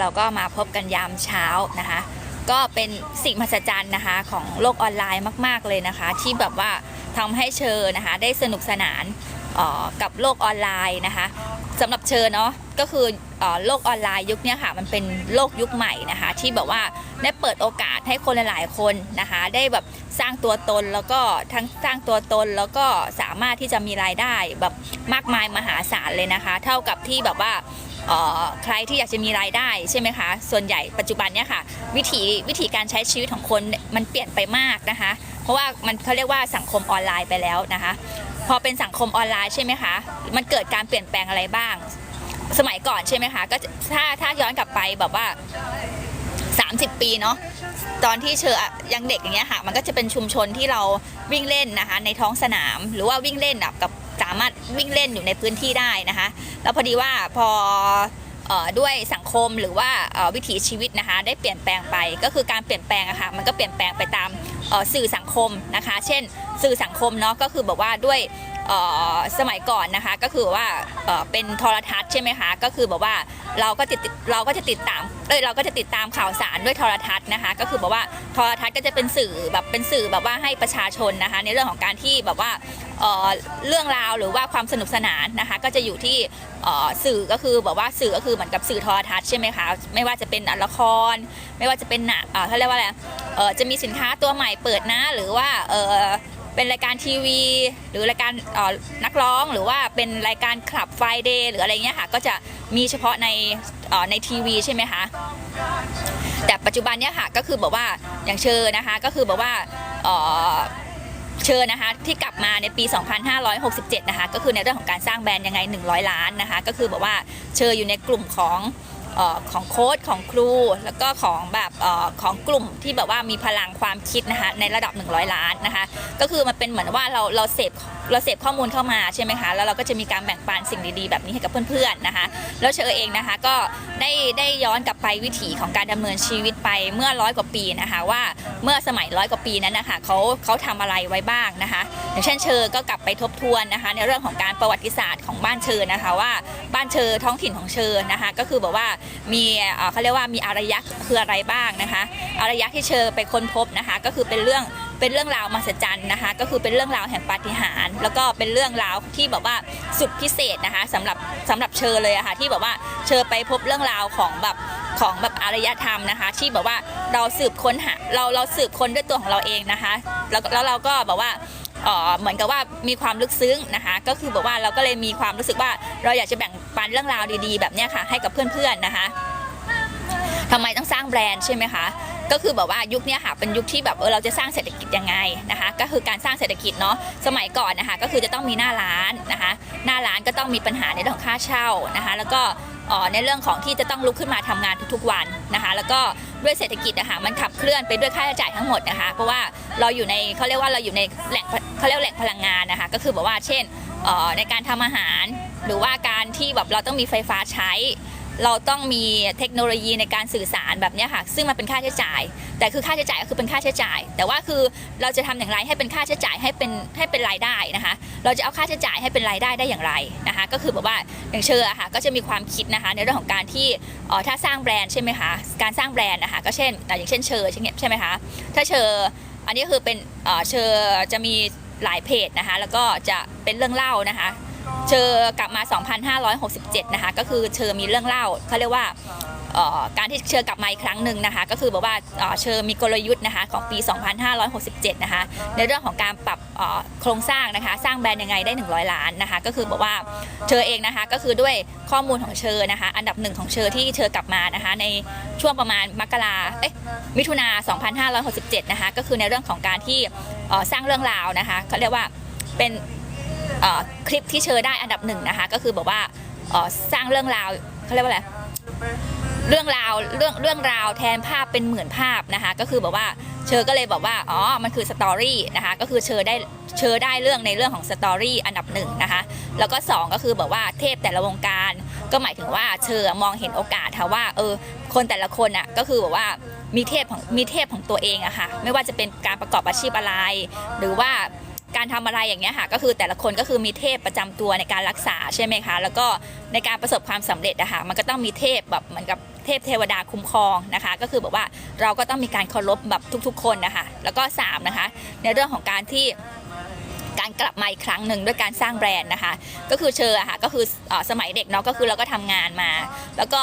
เราก็มาพบกันยามเช้านะคะ ก็เป็นสิ่งมหัศจรรย์นะคะของโลกออนไลน์มาก ๆเลยนะคะ ที่แบบว่าทำให้เชอนะคะได้สนุกสนานออกับโลกออนไลน์นะคะสำหรับเชอเนาะก็คืออโลกออนไลน์ยุคนี้ค่ะมันเป็นโลกยุคใหม่นะคะ ที่แบบว่าได้เปิดโอกาสให้คนหลาย ๆ คนนะคะ ได้แบบสร้างตัวตนแล้วก็ทั้งสร้างตัวตนแล้วก็สามารถที่จะมีรายได้แบบมากมายมหาศาลเลยนะคะ เท่ากับที่แบบว่า ใครที่อยากจะมีรายได้ใช่ไหมคะส่วนใหญ่ปัจจุบันเนี่ยค่ะ วิถีวิธีการใช้ชีวิตของคนมันเปลี่ยนไปมากนะคะ เพราะว่ามันเขาเรียกว่าสังคมออนไลน์ไปแล้วนะคะ พอเป็นสังคมออนไลน์ใช่ไหมคะมันเกิดการเปลี่ยนแปลงอะไรบ้าง สมัยก่อนใช่ไหมคะก็ถ้าถ้าย้อนกลับไปแบบว่า 30 ปีเนาะตอนที่เชอยังเด็กอย่างเงี้ยค่ะ มันก็จะเป็นชุมชนที่เราวิ่งเล่นนะคะ ในท้องสนามหรือว่าวิ่งเล่นกับ สามารถวิ่งเล่นอยู่ในพื้นที่ได้นะคะ แล้วพอดีว่าพอด้วยสังคมหรือว่าวิถีชีวิตนะคะ ได้เปลี่ยนแปลงไปก็คือการเปลี่ยนแปลงอะค่ะมันก็เปลี่ยนแปลงไปตามสื่อสังคมนะคะ เช่น สื่อสังคมเนาะก็คือแบบว่าด้วยสมัยก่อนนะคะก็คือว่าเอ่อเป็นโทรทัศน์ใช่ไหมคะก็คือแบบว่าเราก็ติดเราก็จะติดตาม เอ้ยเราก็จะติดตามข่าวสารด้วยโทรทัศน์นะคะ ก็คือแบบว่าโทรทัศน์ก็จะเป็นสื่อแบบเป็นสื่อแบบว่าให้ประชาชนนะคะ ในเรื่องของการที่แบบว่าเรื่องราวหรือว่าความสนุกสนานนะคะก็จะอยู่ที่สื่อก็คือแบบว่าสื่อก็คือเหมือนกับสื่อโทรทัศน์ใช่ไหมคะไม่ว่าจะเป็นละคร ไม่ว่าจะเป็นหนังเขาเรียกว่าอะไรจะมีสินค้าตัวใหม่เปิดนะหรือว่า เป็นรายการทีวี หรือรายการนักร้องหรือว่าเป็นรายการคลับไฟเดย์หรืออะไรเงี้ยค่ะ ก็จะมีเฉพาะในในทีวีใช่ไหมคะแต่ปัจจุบันเนี่ยค่ะก็คือแบบว่าอย่างเชอนะคะก็คือแบบว่าเอ่อเชอนะคะที่กลับมาในปี 2567 นะคะก็คือในเรื่องของการสร้างแบรนด์ยังไง 100 ล้านนะคะก็คือแบบว่าเชออยู่ในกลุ่มของ ออของโค้ดของครู แล้วก็ของแบบออของกลุ่มที่แบบว่ามีพลังความคิดนะคะในระดับ 100 ล้านนะคะก็คือมันเป็นเหมือนว่าเราเราเสพ เราเสพข้อมูลเข้ามาใช่ไหมคะแล้วเราก็จะมีการแบ่งปันสิ่งดีๆ แบบนี้ให้กับเพื่อนๆนะคะแล้วเชอเองนะคะก็ได้ได้ย้อนกลับไปวิถีของการดำเนินชีวิตไปเมื่อร้อยกว่าปีนะคะว่าเมื่อสมัยร้อยกว่าปีนั้นนะคะเขาเขาทำอะไรไว้บ้างนะคะอย่างเช่นเชอก็กลับไปทบทวนนะคะ ในเรื่องของการประวัติศาสตร์ของบ้านเชอนะคะว่าบ้านเชอท้องถิ่นของเชอนะคะก็คือแบบว่ามีเขาเรียกว่ามีอารยักษ์คืออะไรบ้างนะคะอารยักษ์ที่เชอไปค้นพบนะคะก็คือเป็นเรื่อง เป็นเรื่องราวมหัศจรรย์นะคะ ก็คือเป็นเรื่องราวแห่งปาฏิหาริย์แล้วก็เป็นเรื่องราวที่แบบว่าสุดพิเศษนะคะสำหรับสำหรับเชอเลยอะค่ะที่แบบว่าเชอไปพบเรื่องราวของแบบของแบบอารยธรรมนะคะ ที่แบบว่าเราสืบค้นหาเราเราสืบค้นด้วยตัวของเราเองนะคะ แล้วแล้วเราก็แบบว่าเอ่อเหมือนกับว่ามีความลึกซึ้งนะคะ ก็คือแบบว่าเราก็เลยมีความรู้สึกว่าเราอยากจะแบ่งปันเรื่องราวดีๆ แบบนี้ค่ะให้กับเพื่อนๆนะคะทำไมต้องสร้างแบรนด์ใช่ไหมคะ ก็คือแบบว่ายุคนี้ค่ะเป็นยุคที่แบบเออเราจะสร้างเศรษฐกิจยังไงนะคะ ก็คือการสร้างเศรษฐกิจเนาะสมัยก่อนนะคะก็คือจะต้องมีหน้าร้านนะคะ หน้าร้านก็ต้องมีปัญหาในเรื่องของค่าเช่านะคะ แล้วก็อ่อในเรื่องของที่จะต้องลุกขึ้นมาทำงานทุกๆวันนะคะ แล้วก็ด้วยเศรษฐกิจนะคะมันขับเคลื่อนไปด้วยค่าใช้จ่ายทั้งหมดนะคะ เพราะว่าเราอยู่ในเขาเรียกว่าเราอยู่ในแหล่งเขาเรียกแหล่งพลังงานนะคะ ก็คือแบบว่าเช่นอ่อในการทำอาหาร หรือว่าการที่แบบเราต้องมีไฟฟ้าใช้ เราต้องมีเทคโนโลยีในการสื่อสารแบบนี้ค่ะ ซึ่งมันเป็นค่าใช้จ่าย แต่คือค่าใช้จ่ายก็คือเป็นค่าใช้จ่าย แต่ว่าคือเราจะทำอย่างไรให้เป็นค่าใช้จ่ายให้เป็นให้เป็นรายได้นะคะ เราจะเอาค่าใช้จ่ายให้เป็นรายได้ได้อย่างไรนะคะ ก็คือแบบว่าอย่างเชออะค่ะก็จะมีความคิดนะคะ ในเรื่องของการที่อ่อถ้าสร้างแบรนด์ใช่ไหมคะการสร้างแบรนด์นะคะก็เช่นอ่อย่างเช่นเชอใช่ไหมใช่ไหมคะถ้าเชอร์อันนี้คือเป็นเอ่อเชอจะมีหลายเพจนะคะ แล้วก็จะเป็นเรื่องเล่านะคะ เชอกลับมา 2,567 นะคะ ก็คือเชอมีเรื่องเล่าเขาเรียกว่าการที่เชอกลับมาอีกครั้งหนึ่งนะคะ ก็คือแบบว่าเอ่อมีกลยุทธ์นะคะของปี 2567 นะคะ ในเรื่องของการปรับโครงสร้างนะคะ สร้างแบรนด์ยังไงได้ 100 ล้านนะคะ ก็คือบอกว่าเชอเองนะคะ ก็คือด้วยข้อมูลของเชอนะคะ อันดับหนึ่งของเชอที่เชอกลับมานะคะ ในช่วงประมาณมกราเอ๊ะมิถุนา 2567 นะคะ ก็คือในเรื่องของการที่สร้างเรื่องราวนะคะเขาเรียกว่าเป็น เอ่อคลิปที่เชอได้อันดับหนึ่งนะคะ ก็คือแบบว่าเอ่อสร้างเรื่องราวเขาเรียกว่าอะไรเรื่องราวเรื่องเรื่องราวแทนภาพเป็นเหมือนภาพนะคะ ก็คือแบบว่าเชอก็เลยบอกว่าอ๋อมันคือสตอรี่นะคะก็คือเชอได้เชอได้เรื่องในเรื่องของสตอรี่อันดับหนึ่งนะคะแล้วก็สองก็คือแบบว่าเทพแต่ละวงการ ก็หมายถึงว่าเชอมองเห็นโอกาสค่ะว่าเออคนแต่ละคนอะก็คือแบบว่ามีเทพของมีเทพของตัวเองอะค่ะไม่ว่าจะเป็นการประกอบอาชีพอะไร หรือว่า การทำอะไรอย่างเงี้ยค่ะก็คือแต่ละคนก็คือมีเทพประจำตัวในการรักษาใช่ไหมคะ แล้วก็ในการประสบความสำเร็จอะค่ะมันก็ต้องมีเทพแบบเหมือนกับเทพเทวดาคุ้มครองนะคะ ก็คือแบบว่าเราก็ต้องมีการเคารพแบบทุกๆ คนนะคะแล้วก็สามนะคะในเรื่องของการที่ การกลับมาอีกครั้งหนึ่งด้วยการสร้างแบรนด์นะคะ ก็คือเชออะค่ะก็คืออสมัยเด็กเนาะก็คือเราก็ทำงานมา แล้วก็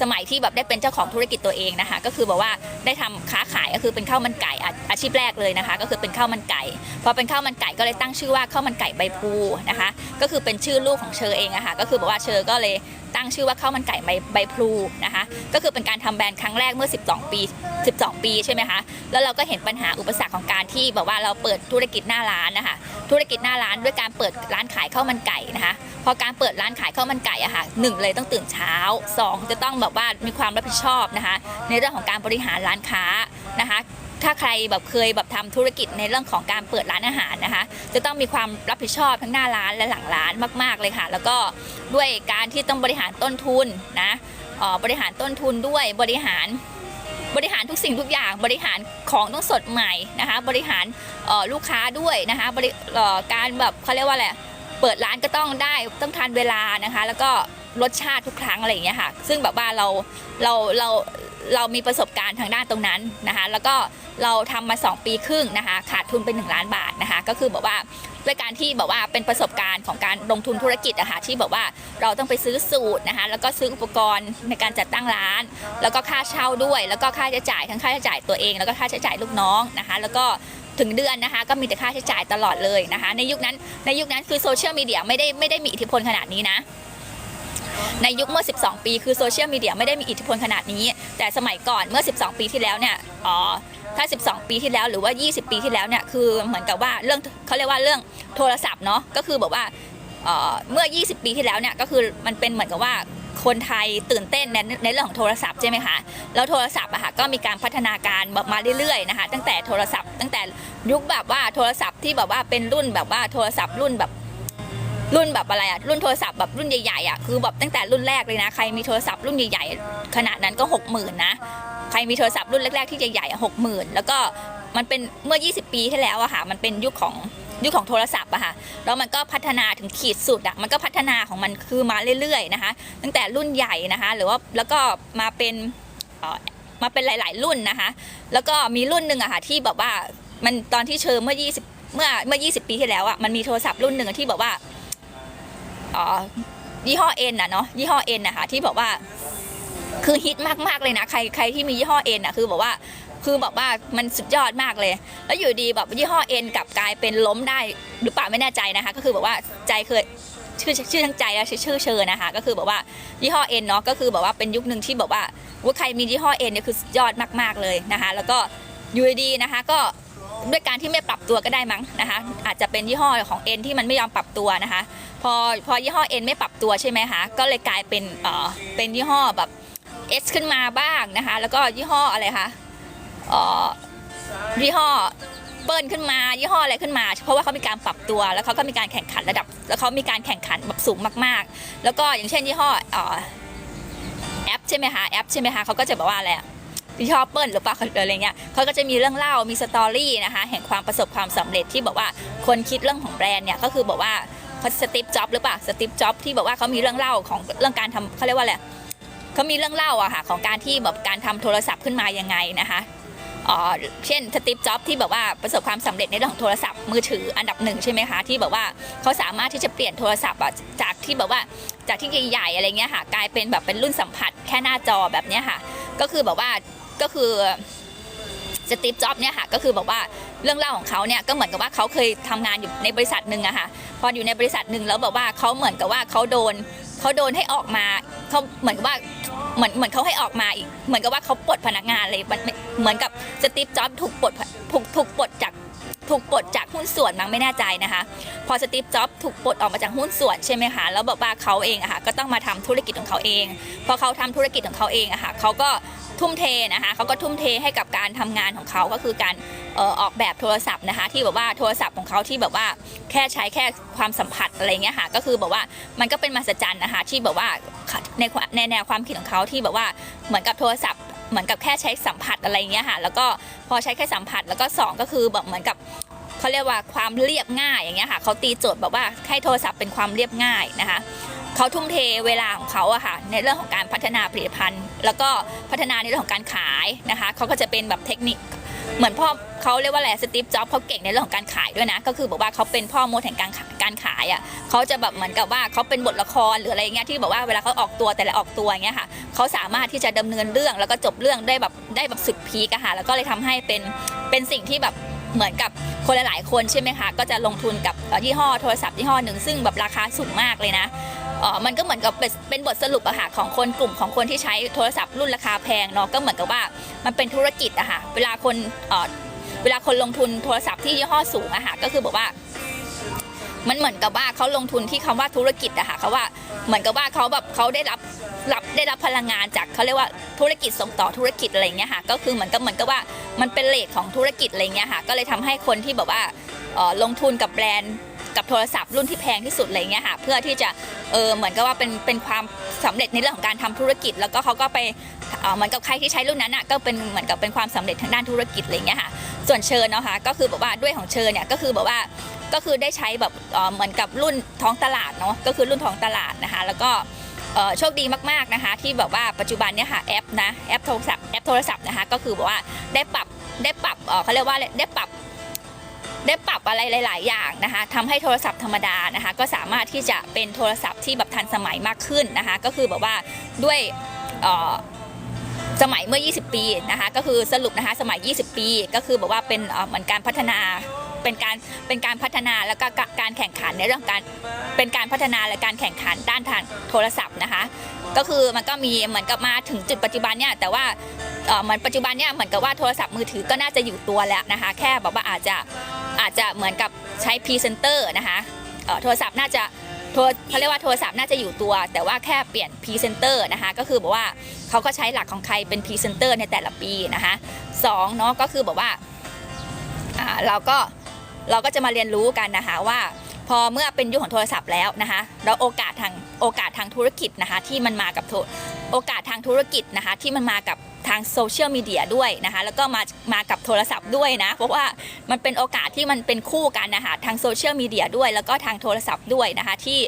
สมัยที่แบบได้เป็นเจ้าของธุรกิจตัวเองนะคะ ก็คือแบบว่าได้ทำค้าขายก็คือเป็นข้าวมันไก่อาอาชีพแรกเลยนะคะ ก็คือเป็นข้าวมันไก่พอเป็นข้าวมันไก่ก็เลยตั้งชื่อว่าข้าวมันไก่ใบพูนะคะ ก็คือเป็นชื่อลูกของเชอเองอะค่ะก็คือแบบว่าเชอก็เลยตั้งชื่อว่าข้าวมันไก่ใบใบพลูนะคะก็คือเป็นการทำแบรนด์ครั้งแรกเมื่อ 12 ปี 12 ปีใช่ไหมคะแล้วเราก็เห็นปัญหาอุปสรรคของการที่แบบว่าเราเปิดธุรกิจหน้าร้านนะคะธุรกิจหน้าร้านด้วยการเปิดร้านขายข้าวมันไก่นะคะพอการเปิดร้านขายข้าวมันไก่อะค่ะหนึ่งเลยต้องตื่นเช้าสองจะต้องแบบว่ามีความรับผิดชอบนะคะในเรื่องของการบริหารร้านค้านะคะ ถ้าใครแบบเคยแบบทำธุรกิจในเรื่องของการเปิดร้านอาหารนะคะ จะต้องมีความรับผิดชอบทั้งหน้าร้านและหลังร้านมาก ๆเลยค่ะ แล้วก็ด้วยการที่ต้องบริหารต้นทุนนะบริหารต้นทุนด้วยบริหารบริหารทุกสิ่งทุกอย่างบริหารของต้องสดใหม่นะคะ บริหารลูกค้าด้วยนะคะบริการแบบเขาเรียกว่าอะไรเปิดร้านก็ต้องได้ต้องทานเวลานะคะ แล้วก็รสชาติทุกครั้งอะไรอย่างเงี้ยค่ะ ซึ่งแบบว่าเราเราเรา เรามีประสบการณ์ทางด้านตรงนั้นนะคะ แล้วก็เราทำมา 2 ปีครึ่งนะคะ ขาดทุนไป1ล้านบาทนะคะ ก็คือแบบว่าด้วยการที่แบบว่าเป็นประสบการณ์ของการลงทุนธุรกิจอะค่ะที่แบบว่าเราต้องไปซื้อสูตรนะคะ แล้วก็ซื้ออุปกรณ์ในการจัดตั้งร้าน แล้วก็ค่าเช่าด้วย แล้วก็ค่าใช้จ่ายทั้งค่าใช้จ่ายตัวเอง แล้วก็ค่าใช้จ่ายลูกน้องนะคะ แล้วก็ถึงเดือนนะคะก็มีแต่ค่าใช้จ่ายตลอดเลยนะคะ ในยุคนั้นในยุคนั้นคือโซเชียลมีเดียไม่ได้ไม่ได้มีอิทธิพลขนาดนี้นะ ในยุคเมื่อ 12 ปี คือโซเชียลมีเดียไม่ได้มีอิทธิพลขนาดนี้ แต่สมัยก่อนเมื่อ 12 ปีที่แล้วเนี่ยอ๋อถ้า 12 ปีที่แล้วหรือว่า 20 ปีที่แล้วเนี่ยคือเหมือนกับว่าเรื่องเขาเรียกว่าเรื่องโทรศัพท์เนาะก็คือแบบว่าเอ่อเมื่อ 20 ปีที่แล้วเนี่ยก็คือมันเป็นเหมือนกับว่าคนไทยตื่นเต้นในในเรื่องของโทรศัพท์ใช่ไหมคะ แล้วโทรศัพท์อะค่ะก็มีการพัฒนาการแบบมาเรื่อยๆนะคะ ตั้งแต่โทรศัพท์ ตั้งแต่ยุคแบบว่าโทรศัพท์ที่แบบว่าเป็นรุ่นแบบว่าโทรศัพท์รุ่นแบบ รุ่นแบบอะไรอะรุ่นโทรศัพท์แบบรุ่นใหญ่ๆอะคือแบบตั้งแต่รุ่นแรกเลยนะ ใครมีโทรศัพท์รุ่นใหญ่ๆขนาดนั้นก็หกหมื่นนะ ใครมีโทรศัพท์รุ่นแรกๆที่ใหญ่ๆหกหมื่นแล้วก็มันเป็นเมื่อ 20 ปีที่แล้วอะค่ะ มันเป็นยุคของยุคของโทรศัพท์อะค่ะ แล้วมันก็พัฒนาถึงขีดสุดอะมันก็พัฒนาของมันคือมาเรื่อยๆนะคะ ตั้งแต่รุ่นใหญ่นะคะ หรือว่าแล้วก็มาเป็นมาเป็นหลาย ๆ รุ่นนะคะ แล้วก็มีรุ่นหนึ่งอะค่ะที่แบบว่ามันตอนที่เชิญเมื่อ 20 เมื่อเมื่อ 20 ปีที่แล้วอะมันมีโทรศัพท์รุ่นหนึ่งที่แบบว่า ยี่ห้อเอ็นอะเนาะยี่ห้อเอ็นนะคะที่บอกว่าคือฮิตมากๆเลยนะ ใครใครที่มียี่ห้อเอ็นอะคือบอกว่าคือแบบว่ามันสุดยอดมากเลย แล้วอยู่ดีแบบยี่ห้อเอ็นกลับกลายเป็นล้มได้หรือเปล่าไม่แน่ใจนะคะ ก็คือแบบว่าใจเคยชื่อชื่อทั้งใจและชื่อชื่อเชอนะคะ ก็คือแบบว่ายี่ห้อเอ็นเนาะก็คือแบบว่าเป็นยุคหนึ่งที่แบบว่าว่าใครมียี่ห้อเอ็นเนี่ยคือสุดยอดมากๆเลยนะคะ แล้วก็อยู่ดีนะคะก็ด้วยการที่ไม่ปรับตัวก็ได้มั้งนะคะ อาจจะเป็นยี่ห้อของเอ็นที่มันไม่ยอมปรับตัวนะคะ พอพอยี่ห้อ N ไม่ปรับตัวใช่ไหมคะก็เลยกลายเป็นเออเป็นยี่ห้อแบบ S ขึ้นมาบ้างนะคะ แล้วก็ยี่ห้ออะไรคะเออยี่ห้อเปิ้ลขึ้นมายี่ห้ออะไรขึ้นมา เพราะว่าเขามีการปรับตัวแล้วเขาก็มีการแข่งขันระดับ แล้วเขามีการแข่งขันแบบสูงมากๆ แล้วก็อย่างเช่นยี่ห้อเออแอปใช่ไหมคะแอปใช่ไหมคะเขาก็จะแบบว่าอะไรอะยี่ห้อเปิ้ลหรือเปล่าออะไรเงี้ยเขาก็จะมีเรื่องเล่ามีสตอรี่นะคะแห่งความประสบความสำเร็จที่บอกว่าคนคิดเรื่องของแบรนด์เนี่ยก็คือบอกว่า เขาสติปจ็อบหรือเปล่าสติปจ็อบที่บอกว่าเขามีเรื่องเล่าของเรื่องการทำเขาเรียกว่าอะไรเขามีเรื่องเล่าอะค่ะของการที่แบบการทำโทรศัพท์ขึ้นมายังไงนะคะเช่นสติปจ็อบที่แบบว่าประสบความสำเร็จในเรื่องของโทรศัพท์มือถืออันดับหนึ่งใช่ไหมคะที่แบบว่าเขาสามารถที่จะเปลี่ยนโทรศัพท์จากที่แบบว่าจากที่ใหญ่ๆอะไรเงี้ยค่ะกลายเป็นแบบเป็นรุ่นสัมผัสแค่หน้าจอแบบเนี้ยค่ะ ก็คือแบบว่าก็คือ สตีฟจ็อบเนี่ยค่ะก็คือแบบว่าเรื่องเล่าของเขาเนี่ยก็เหมือนกับว่าเขาเคยทำงานอยู่ในบริษัทหนึ่งอะค่ะพออยู่ในบริษัทหนึ่งแล้วแบบว่าเขาเหมือนกับว่าเขาโดนเขาโดนให้ออกมาเขาเหมือนกับว่าเหมือนเหมือนเขาให้ออกมาอีกเหมือนกับว่าเขาปลดพนักงานเลยมันเหมือนกับสตีฟจ็อบถูกปลดถูกถูกปลดจากถูกปลดจากหุ้นส่วนมั้งไม่แน่ใจนะคะ พอสตีฟจ็อบถูกปลดออกมาจากหุ้นส่วนใช่ไหมคะแล้วแบบว่าเขาเองอะค่ะก็ต้องมาทำธุรกิจของเขาเอง พอเขาทำธุรกิจของเขาเองอะค่ะเขาก็ ทุ่มเทนะคะเขาก็ทุ่มเทให้กับการทำงานของเขาก็คือการออกแบบโทรศัพท์นะคะ ที่แบบว่าโทรศัพท์ของเขาที่แบบว่าแค่ใช้แค่ความสัมผัสอะไรเงี้ยค่ะก็คือแบบว่ามันก็เป็นมหัศจรรย์นะคะที่แบบว่าในในแนวความคิดของเขาที่แบบว่าเหมือนกับโทรศัพท์เหมือนกับแค่ใช้สัมผัสอะไรเงี้ยค่ะแล้วก็พอใช้แค่สัมผัสแล้วก็สองก็คือแบบเหมือนกับ เขาเรียกว่าความเรียบง่ายอย่างเงี้ยค่ะเขาตีโจทย์แบบว่าให้โทรศัพท์เป็นความเรียบง่ายนะคะเขาทุ่มเทเวลาของเขาอะค่ะในเรื่องของการพัฒนาผลิตภัณฑ์ แล้วก็พัฒนาในเรื่องของการขายนะคะเขาก็จะเป็นแบบเทคนิคเหมือนพ่อเขาเรียกว่าอะไรสตีฟจ็อบเขาเก่งในเรื่องของการขายด้วยนะ ก็คือบอกว่าเขาเป็นพ่อโมดแห่งการขายการขายอะเขาจะแบบเหมือนกับว่าเขาเป็นบทละครหรืออะไรเงี้ยที่บอกว่าเวลาเขาออกตัวแต่ละออกตัวอย่างเงี้ยค่ะเขาสามารถที่จะดำเนินเรื่องแล้วก็จบเรื่องได้แบบได้แบบสุดพีกอะค่ะแล้วก็เลยทำให้เป็นเป็นสิ่งที่แบบ เหมือนกับคนหลายๆคนใช่ไหมคะ ก็จะลงทุนกับยี่ห้อโทรศัพท์ยี่ห้อหนึ่งซึ่งแบบราคาสูงมากเลยนะเออมันก็เหมือนกับเป็นบทสรุปอะค่ะของคนกลุ่มของคนที่ใช้โทรศัพท์รุ่นราคาแพงเนาะก็เหมือนกับว่ามันเป็นธุรกิจอะค่ะเวลาคนเวลาคนลงทุนโทรศัพท์ที่ยี่ห้อสูงอะค่ะก็คือบอกว่า มันเหมือนกับว่าเขาลงทุนที่คำว่าธุรกิจอะค่ะเขาว่าเหมือนกับว่าเขาแบบเขาได้รับรับได้รับพลังงานจากเขาเรียกว่าธุรกิจส่งต่อธุรกิจอะไรเงี้ยค่ะก็คือเหมือนกับเหมือนกับว่ามันเป็นเลทของธุรกิจอะไรเงี้ยค่ะก็เลยทำให้คนที่แบบว่าลงทุนกับแบรนด์กับโทรศัพท์รุ่นที่แพงที่สุดอะไรเงี้ยค่ะเพื่อที่จะเออเหมือนกับว่าเป็นเป็นความสำเร็จในเรื่องของการทำธุรกิจ แล้วก็เขาก็ไปเหมือนกับใครที่ใช้รุ่นนั้นอะก็เป็นเหมือนกับเป็นความสำเร็จทางด้านธุรกิจอะไรเงี้ยค่ะส่วนเชิญเนาะค่ะก็คือแบบว่าด้วยของเชิญเนี่ยก็คือแบบว่า ก็คือได้ใช้แบบเหมือนกับรุ่นท้องตลาดเนาะก็คือรุ่นท้องตลาดนะคะ แล้วก็โชคดีมากๆนะคะ ที่แบบว่าปัจจุบันเนี่ยค่ะแอปนะแอปโทรศัพท์แอปโทรศัพท์นะคะก็คือแบบว่าได้ปรับได้ปรับเขาเรียกว่าได้ปรับได้ปรับอะไรหลาย ๆ อย่างนะคะทำให้โทรศัพท์ธรรมดานะคะ ก็สามารถที่จะเป็นโทรศัพท์ที่แบบทันสมัยมากขึ้นนะคะ ก็คือแบบว่าด้วยสมัยเมื่อ 20 ปีนะคะ ก็คือสรุปนะคะสมัย 20 ปี ก็คือแบบว่าเป็นเหมือนการพัฒนา เป็นการเป็นการพัฒนาแล้วก็กะการแข่งขันในเรื่องการเป็นการพัฒนาและการแข่งขันด้านทางโทรศัพท์นะคะ ก็คือมันก็มีเหมือนกับมาถึงจุดปัจจุบันเนี่ยแต่ว่าเหมือนปัจจุบันเนี่ยเหมือนกับว่าโทรศัพท์มือถือก็น่าจะอยู่ตัวแล้วนะคะ แค่แบบว่าอาจจะอาจจะเหมือนกับใช้พรีเซนเตอร์นะคะโทรศัพท์น่าจะโทรเขาเรียกว่าโทรศัพท์น่าจะอยู่ตัว แต่ว่าแค่เปลี่ยนพรีเซนเตอร์นะคะก็คือบอกว่าเขาก็ใช้หลักของใครเป็นพรีเซนเตอร์ในแต่ละปีนะคะสองเนาะก็คือบอกว่าเราก็ เราก็จะมาเรียนรู้กันนะคะว่าพอเมื่อเป็นยุคของโทรศัพท์แล้วนะคะแล้วโอกาสทางโอกาสทางธุรกิจนะคะที่มันมากับโโอกาสทางธุรกิจนะคะที่มันมากับทางโซเชียลมีเดียด้วยนะคะแล้วก็มามากับโทรศัพท์ด้วยนะเพราะว่ามันเป็นโอกาสที่มันเป็นคู่กันนะคะทางโซเชียลมีเดียด้วย แล้วก็ทางโทรศัพท์ด้วยนะคะที่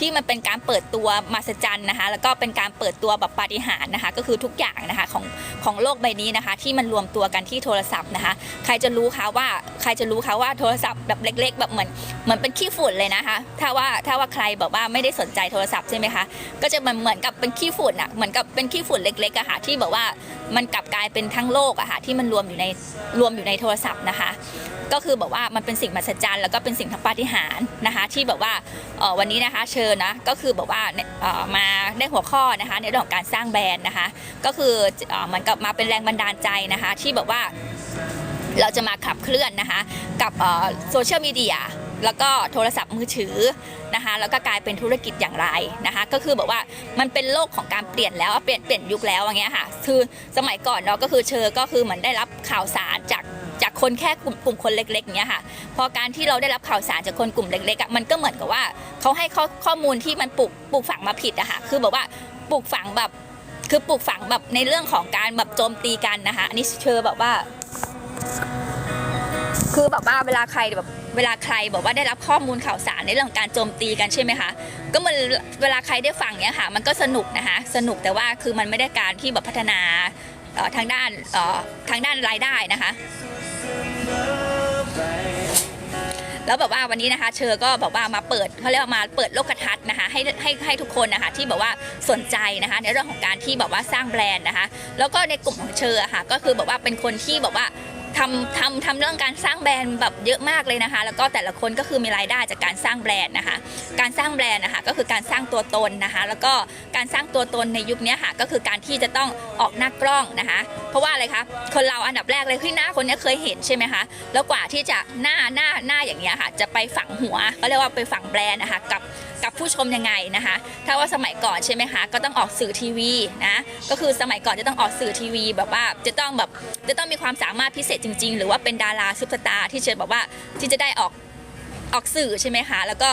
ที่มันเป็นการเปิดตัวมหัศจรรย์นะคะ แล้วก็เป็นการเปิดตัวแบบปาฏิหาริย์นะคะ ก็คือทุกอย่างนะคะของของโลกใบนี้นะคะ ที่มันรวมตัวกันที่โทรศัพท์นะคะ ใครจะรู้คะว่าใครจะรู้คะว่าโทรศัพท์แบบเล็ก ๆ แบบเหมือนเหมือนเป็นขี้ฝุ่นเลยนะคะ ถ้าว่าถ้าว่าใครแบบว่าไม่ได้สนใจโทรศัพท์ใช่ไหมคะก็จะมันเหมือนกับเป็นขี้ฝุ่นอะเหมือนกับเป็นขี้ฝุ่นเล็กๆอะค่ะที่แบบว่ามันกลับกลายเป็นทั้งโลกอะค่ะที่มันรวมอยู่ในรวมอยู่ในโทรศัพท์นะคะ ก็คือแบบว่ามันเป็นสิ่งมหัศจรรย์แล้วก็เป็นสิ่งทางปาฏิหาริย์นะคะที่แบบว่าวันนี้นะคะเชิญนะก็คือแบบว่ามาได้หัวข้อนะคะในเรื่องของการสร้างแบรนด์นะคะ ก็คือเหมือนกับมาเป็นแรงบันดาลใจนะคะที่แบบว่าเราจะมาขับเคลื่อนนะคะกับโซเชียลมีเดียแล้วก็โทรศัพท์มือถือนะคะแล้วก็กลายเป็นธุรกิจอย่างไรนะคะก็คือแบบว่ามันเป็นโลกของการเปลี่ยนแล้วเปลี่ยนเปลี่ยนยุคแล้วอย่างเงี้ยค่ะคือสมัยก่อนเนาะก็คือเชอก็คือเหมือนได้รับข่าวสารจาก คนแค่กลุ่มกลุ่มคนเล็กๆเงี้ยค่ะ พอการที่เราได้รับข่าวสารจากคนกลุ่มเล็กๆมันก็เหมือนกับว่าเขาให้ข้อข้อมูลที่มันปลูกปลูกฝังมาผิดอะค่ะคือแบบว่าปลูกฝังแบบคือปลูกฝังแบบในเรื่องของการแบบโจมตีกันนะคะอันนี้เชอแบบว่า คือแบบว่าเวลาใครแบบเวลาใครบอกว่าได้รับข้อมูลข่าวสารในเรื่องการโจมตีกันใช่ไหมคะก็มันเวลาใครได้ฟังเนี้ยค่ะ มันก็สนุกนะคะสนุกแต่ว่าคือมันไม่ได้การที่แบบพัฒนาทางด้านทางด้านรายได้นะคะ แล้วแบบว่าวันนี้นะคะเชอก็บอกว่ามาเปิดเขาเรียกว่ามาเปิดโลกทัศน์นะคะให้ให้ให้ทุกคนนะคะที่แบบว่าสนใจนะคะในเรื่องของการที่แบบว่าสร้างแบรนด์นะคะ แล้วก็ในกลุ่มของเชอค่ะก็คือแบบว่าเป็นคนที่แบบว่า ทำทำทำเรื่องการสร้างแบรนด์แบบเยอะมากเลยนะคะ แล้วก็แต่ละคนก็คือมีรายได้จากการสร้างแบรนด์นะคะ การสร้างแบรนด์นะคะก็คือการสร้างตัวตนนะคะ แล้วก็การสร้างตัวตนในยุคนี้ค่ะก็คือการที่จะต้องออกหน้ากล้องนะคะ เพราะว่าอะไรคะคนเราอันดับแรกเลยที่หน้าคนนี้เคยเห็นใช่ไหมคะแล้วกว่าที่จะหน้าหน้าหน้าอย่างเงี้ยค่ะ จะไปฝังหัวก็เรียกว่าไปฝังแบรนด์นะคะกับกับผู้ชมยังไงนะคะ ถ้าว่าสมัยก่อนใช่ไหมคะก็ต้องออกสื่อทีวีนะก็คือสมัยก่อนจะต้องออกสื่อทีวีแบบว่าจะต้องแบบจะต้องมีความสามารถพิเศษจริง ๆ หรือว่าเป็นดาราซุปตาร์ที่จะแบบว่าที่จะได้ออกออกสื่อใช่ไหมคะแล้วก็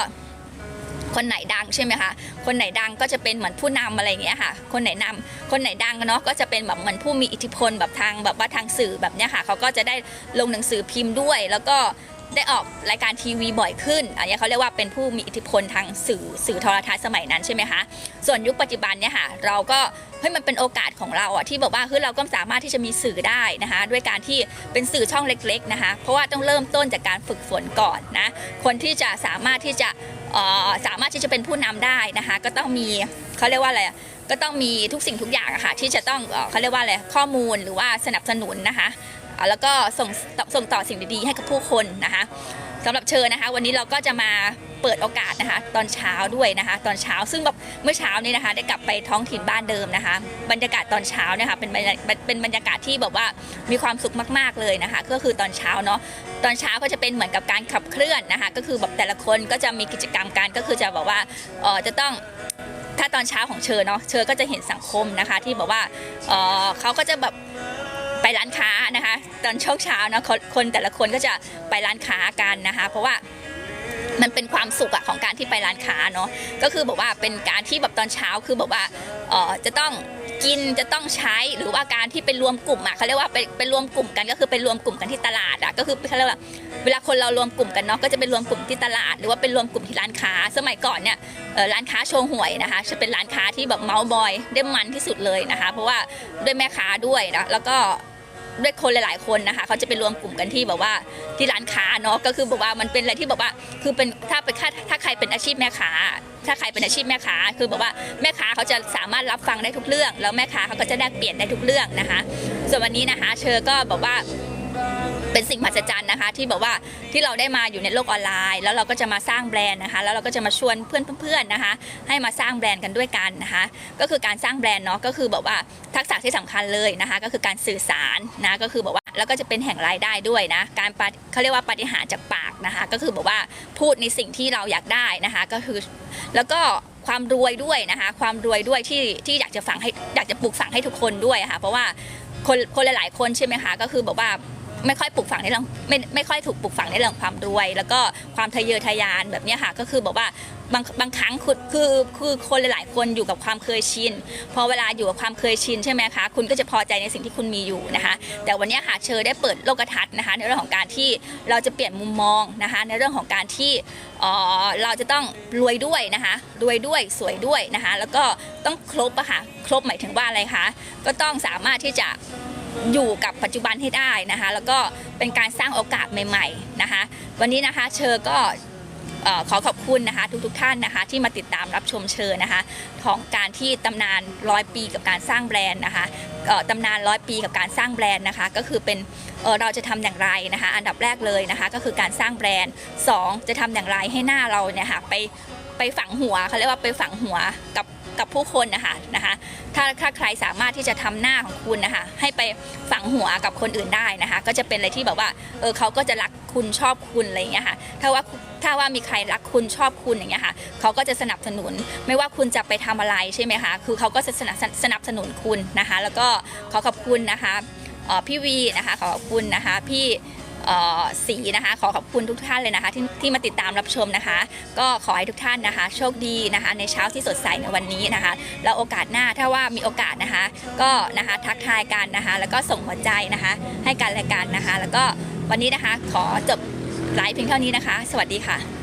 คนไหนดังใช่ไหมคะ คนไหนดังก็จะเป็นเหมือนผู้นำอะไรอย่างเงี้ยค่ะ คนไหนนำคนไหนดังเนาะก็จะเป็นแบบเหมือนผู้มีอิทธิพลแบบทางแบบว่าทางสื่อแบบเนี้ยค่ะเขาก็จะได้ลงหนังสือพิมพ์ด้วย แล้วก็ ได้ออกรายการทีวีบ่อยขึ้น อันนี้เขาเรียกว่าเป็นผู้มีอิทธิพลทางสื่อสื่อโทรทัศน์สมัยนั้นใช่ไหมคะ ส่วนยุคปัจจุบันเนี่ยค่ะเราก็เฮ้ยมันเป็นโอกาสของเราอะที่แบบว่าเฮ้ยเราก็สามารถที่จะมีสื่อได้นะคะ ด้วยการที่เป็นสื่อช่องเล็กๆนะคะ เพราะว่าต้องเริ่มต้นจากการฝึกฝนก่อนนะ คนที่จะสามารถที่จะออสามารถที่จะเป็นผู้นำได้นะคะ ก็ต้องมีเขาเรียกว่าอะไรก็ต้องมีทุกสิ่งทุกอย่างอะค่ะที่จะต้องเออเขาเรียกว่าอะไรข้อมูลหรือว่าสนับสนุนนะคะ แล้วก็ส่งส่งต่อสิ่งดีๆ ให้กับผู้คนนะคะสำหรับเชิญนะคะ วันนี้เราก็จะมาเปิดโอกาสนะคะ ตอนเช้าด้วยนะคะ ตอนเช้าซึ่งแบบเมื่อเช้านี้นะคะ ได้กลับไปท้องถิ่นบ้านเดิมนะคะ บรรยากาศตอนเช้าเนี่ยค่ะเป็นบรรยาเป็นบรรยากาศที่แบบว่ามีความสุขมากๆเลยนะคะ ก็คือตอนเช้าเนาะตอนเช้าก็จะเป็นเหมือนกับการขับเคลื่อนนะคะ ก็คือแบบแต่ละคนก็จะมีกิจกรรมการก็คือจะบอกว่าเออจะต้องถ้าตอนเช้าของเชอเนาะเชอก็จะเห็นสังคมนะคะ ที่บอกว่าเออเขาก็จะแบบ ไปร้านค้านะคะ ตอนช่วงเช้าเนาะคนแต่ละคนก็จะไปร้านค้ากันนะคะ เพราะว่ามันเป็นความสุขอะของการที่ไปร้านค้าเนาะก็คือบอกว่าเป็นการที่แบบตอนเช้าคือบอกว่าเออจะต้องกินจะต้องใช้หรือว่าการที่ไปรวมกลุ่มอะเขาเรียกว่าไปไปรวมกลุ่มกันก็คือไปรวมกลุ่มกันที่ตลาดอะก็คือเขาเรียกว่าเวลาคนเรารวมกลุ่มกันเนาะก็จะเป็นรวมกลุ่มที่ตลาด หรือว่าเป็นรวมกลุ่มที่ร้านค้า สมัยก่อนเนี่ยร้านค้าโชว์หวยนะคะ จะเป็นร้านค้าที่แบบเมาส์บอยได้มันที่สุดเลยนะคะ เพราะว่าด้วยแม่ค้าด้วยนะแล้วก็ ด้วยคนหลาย ๆ คนนะคะเขาจะไปรวมกลุ่มกันที่แบบว่าที่ร้านค้าเนาะก็คือแบบว่ามันเป็นอะไรที่แบบว่าคือเป็นถ้าเป็นถ้าถ้าใครเป็นอาชีพแม่ค้าถ้าใครเป็นอาชีพแม่ค้าคือแบบว่าแม่ค้าเขาจะสามารถรับฟังได้ทุกเรื่อง แล้วแม่ค้าเขาก็จะแลกเปลี่ยนได้ทุกเรื่องนะคะ ส่วนวันนี้นะคะ เชอก็บอกว่า เป็นสิ่งมหัศจรรย์นะคะ ที่แบบว่าที่เราได้มาอยู่ในโลกออนไลน์ แล้วเราก็จะมาสร้างแบรนด์นะคะ แล้วเราก็จะมาชวนเพื่อนๆนะคะ ให้มาสร้างแบรนด์กันด้วยกันนะคะ ก็คือการสร้างแบรนด์เนาะก็คือแบบว่าทักษะที่สำคัญเลยนะคะ ก็คือการสื่อสารนะก็คือแบบว่าแล้วก็จะเป็นแห่งรายได้ด้วยนะ การเขาเรียกว่าปฏิหารจากปากนะคะ ก็คือแบบว่าพูดในสิ่งที่เราอยากได้นะคะ ก็คือแล้วก็ความรวยด้วยนะคะ ความรวยด้วยที่ที่อยากจะฝังให้อยากจะปลูกฝังให้ทุกคนด้วยค่ะ เพราะว่าคนคนหลายๆคนใช่ไหมคะก็คือแบบว่า ไม่ค่อยปลูกฝังในเรื่องไม่ไม่ค่อยถูกปลูกฝังในเรื่องความรวย แล้วก็ความทะเยอทะยานแบบนี้ค่ะก็คือบอกว่าบางบางครั้งคือคือคือคนหลาย ๆ คนอยู่กับความเคยชินพอเวลาอยู่กับความเคยชินใช่ไหมคะคุณก็จะพอใจในสิ่งที่คุณมีอยู่นะคะ แต่วันนี้ค่ะเชอได้เปิดโลกทัศน์นะคะ ในเรื่องของการที่เราจะเปลี่ยนมุมมองนะคะ ในเรื่องของการที่เอ่อเราจะต้องรวยด้วยนะคะรวยด้วยสวยด้วยนะคะ แล้วก็ต้องครบอะค่ะครบหมายถึงว่าอะไรคะก็ต้องสามารถที่จะ อยู่กับปัจจุบันให้ได้นะคะ แล้วก็เป็นการสร้างโอกาสใหม่ ๆนะคะ วันนี้นะคะเชอก็ขอขอบคุณนะคะทุกๆท่านนะคะ ที่มาติดตามรับชมเชอนะคะของการที่ตำนานร้อยปีกับการสร้างแบรนด์นะคะตำนานร้อยปีกับการสร้างแบรนด์นะคะ ก็คือเป็นเเราจะทำอย่างไรนะคะ อันดับแรกเลยนะคะ ก็คือการสร้างแบรนด์สองจะทำอย่างไรให้หน้าเราเนี่ยค่ะไปไปฝังหัวเขาเรียกว่าไปฝังหัวกับ กับผู้คนนะคะนะคะ ถ้าถ้าใครสามารถที่จะทำหน้าของคุณนะคะ ให้ไปฝังหัวกับคนอื่นได้นะคะ ก็จะเป็นอะไรที่แบบว่าเออเขาก็จะรักคุณชอบคุณอะไรอย่างเงี้ยค่ะถ้าว่าถ้าว่ามีใครรักคุณชอบคุณอย่างเงี้ยค่ะเขาก็จะสนับสนุน ไม่ว่าคุณจะไปทำอะไรใช่ไหมคะคือเขาก็จะสนับสนับสนุนคุณนะคะ แล้วก็ขอขอบคุณนะคะออพี่วีนะคะขอขอบคุณนะคะพี่ สีนะคะ ขอขอบคุณทุกท่านเลยนะคะที่ที่มาติดตามรับชมนะคะ ก็ขอให้ทุกท่านนะคะ โชคดีนะคะ ในเช้าที่สดใสในวันนี้นะคะ แล้วโอกาสหน้าถ้าว่ามีโอกาสนะคะ ก็นะคะทักทายกันนะคะ แล้วก็ส่งหัวใจนะคะ ให้กันและกันนะคะ แล้วก็วันนี้นะคะขอจบไลฟ์เพียงเท่านี้นะคะ สวัสดีค่ะ